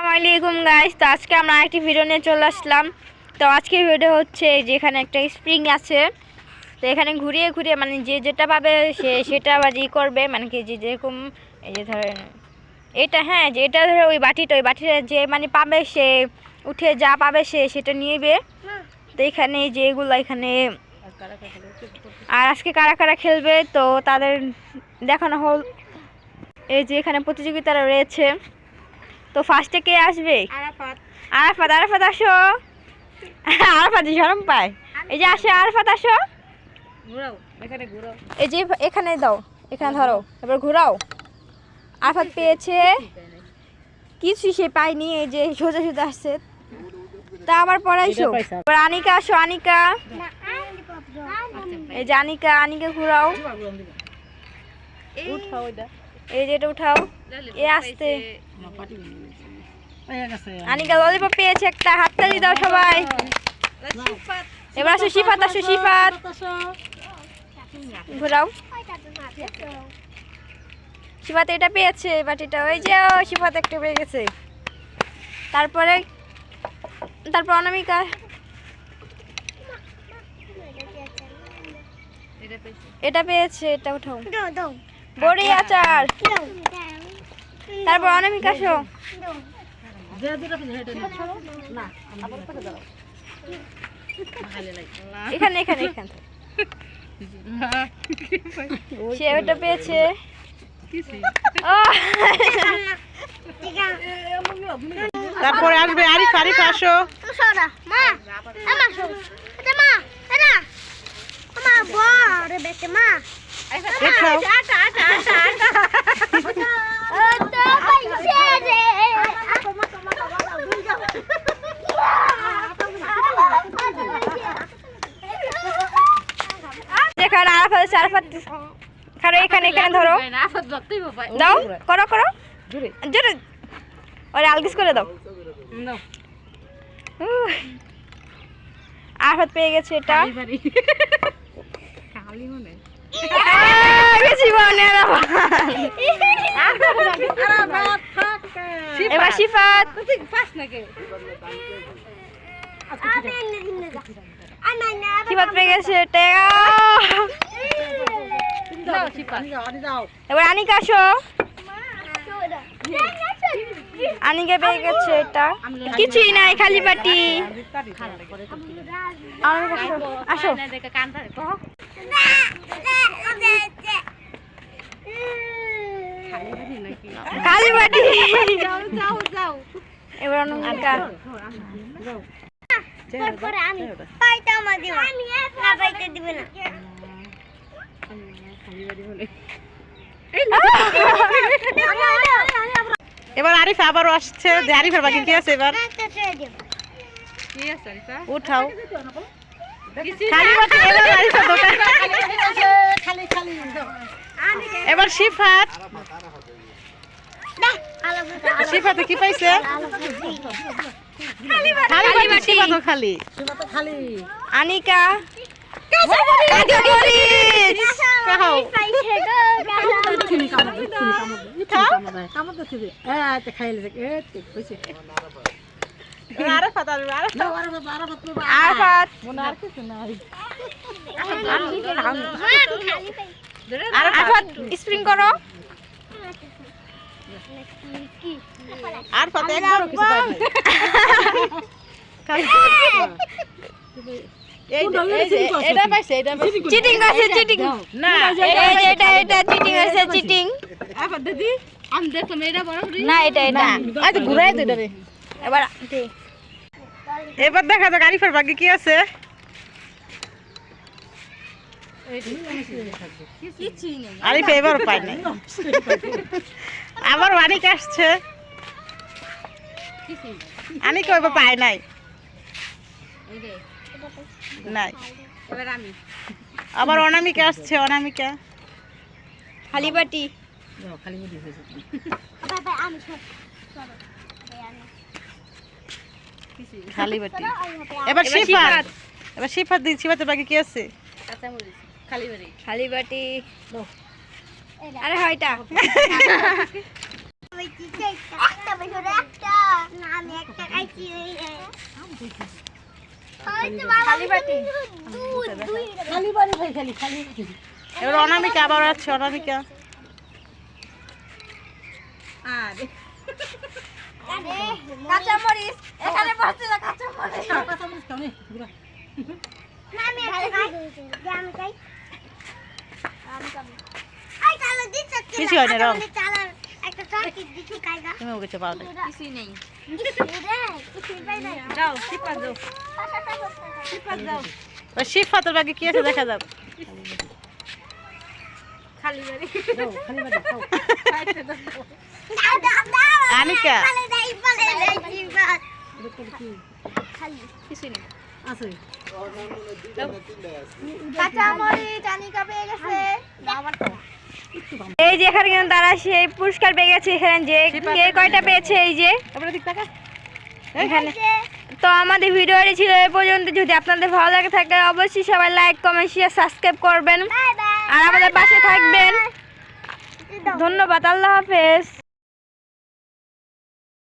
আসসালামাইকুম গাইস তো আজকে আমরা একটি ভিডিও নিয়ে চলে আসলাম। তো আজকে ভিডিও হচ্ছে যে এখানে একটা স্প্রিং আছে। তো এখানে ঘুরিয়ে ঘুরিয়ে মানে যে যেটা পাবে সে সেটা আবার ই করবে। মানে কি যে যেরকম এই যে ধরেন, এটা হ্যাঁ যে এটা ধরো ওই বাটিটা ওই বাটিটা যে মানে পাবে সে, উঠে যা পাবে সে সেটা নিয়েবে তো এখানে যে এগুলো এখানে আর আজকে কারা কারা খেলবে, তো তাদের দেখানো হল। এই যে এখানে প্রতিযোগিতা রয়েছে। তো ফার্স্টে কে আসবে আরাফাত আরাফাত আরাফাত আসো আরাফাত শরম পায় এই যে আসে আরাফাত আসো ঘুরাও এখানে ঘুরাও এই যে এখানে দাও এখানে ধরো এবার ঘোরাও আরাফাত পেয়েছে কিছু সে পায়নি এই যে সোজা সোজা আসছে তা আবার পড়াইছো এবার আনিকা আসো আনিকা এই যে আনিকা আনিকা ঘোরাও উঠাও এটা এই যে এটা উঠাও। এ আসতে। আনিকা ললিপপ পেয়েছে একটা, হাততালি দাও সবাই। এবার আসো শিফাত আসো শিফাত। ঘোরাও। শিফাত এটা পেয়েছে বাটিটা ওই যে শিফাত একটা পেয়ে গেছে। তারপরে, তারপর অনামিকা। এটা পেয়েছে, এটা উঠাও। বড়ি আচার তারপর অনামিকা লাগে এখানে এখানে এখানে সে ওটা পেয়েছে তারপরে আসবে আরিফ আরিফ আসো উঠাও যেখানে আরাফাত আছে, আরাফাত খারো এখানে এখানে ধরো দাও করো করো জোরে করে দাও আরাফাত পেয়ে গেছে এটা। মনে এবার শিফাত। শিফাত পেয়ে গেছে এটা এবার আনিকা আসো। আনিকা পেয়ে গেছে এটা। কিছুই নাই খালি বাটি। আসো, খালি বাটি। এবার অনামিকা এবার আরিফ আবারও আসছে যে আরিফের বাকি কি আছে এবার? উঠাও। খালি বাটি এবার আরিফের দোকান। এবার শিফাত। শিফাতে কি পাইছে? খালি বাটি। শিফাতও খালি। আনিকা। আর স্প্রিং করো আরাফাত একবারও কিছু এটা পাইছে এটা চিটিং করছে চিটিং না এটা এটা চিটিং আছে চিটিং। আবার দিদি আমি দেখলাম এটা বড় না এটা এটা। আজ ঘুরাই তো রে এবার এবার দেখা যাক আরিফের ভাগ্যে কি আছে। আরিফ এবার পায় নাই। আবার অনেক আসছে। আনিকে এবার পায় নাই। নাই। আবার অনামিকা আসছে অনামিকা। খালি বাটি। খালি বাটি এবার শিফাত। এবার শিফাত দিন শিফাতের বাকি কি আছে? খালি বাটি। আরে হয়টা একটা। এবার অনামিকা আবার আছে অনামিকা। আরে। কাঁচা মরিচ এখানে বসে না কাঁচা মরিচ কাঁচা চামচ খাও নে, ঘুরা। কিছু হয় না রং। তুমি ওকে পাও না কিছুই নেই। যাও শিফা যাও। শিফা যাও। ওই শিফা তোর বাকি কি আছে? দেখা যাও খালি বাড়ি। যাও খালি বাড়ি খাও। আনিকা। কিছুই নেই। আছে কাঁচা মরিচ আনিকা পেয়ে গেছে। এই যে এখানে কিন্তু তারা সেই পুরস্কার পেয়ে গেছে এখানে যে কে কয়টা পেয়েছে এই যে? এখানে। তো আমাদের ভিডিওটি ছিল এ পর্যন্ত। যদি আপনাদের ভালো লাগে থাকে অবশ্যই সবাই লাইক কমেন্ট শেয়ার সাবস্ক্রাইব করবেন। আর আমাদের পাশে থাকবেন। ধন্যবাদ আল্লাহ হাফেজ।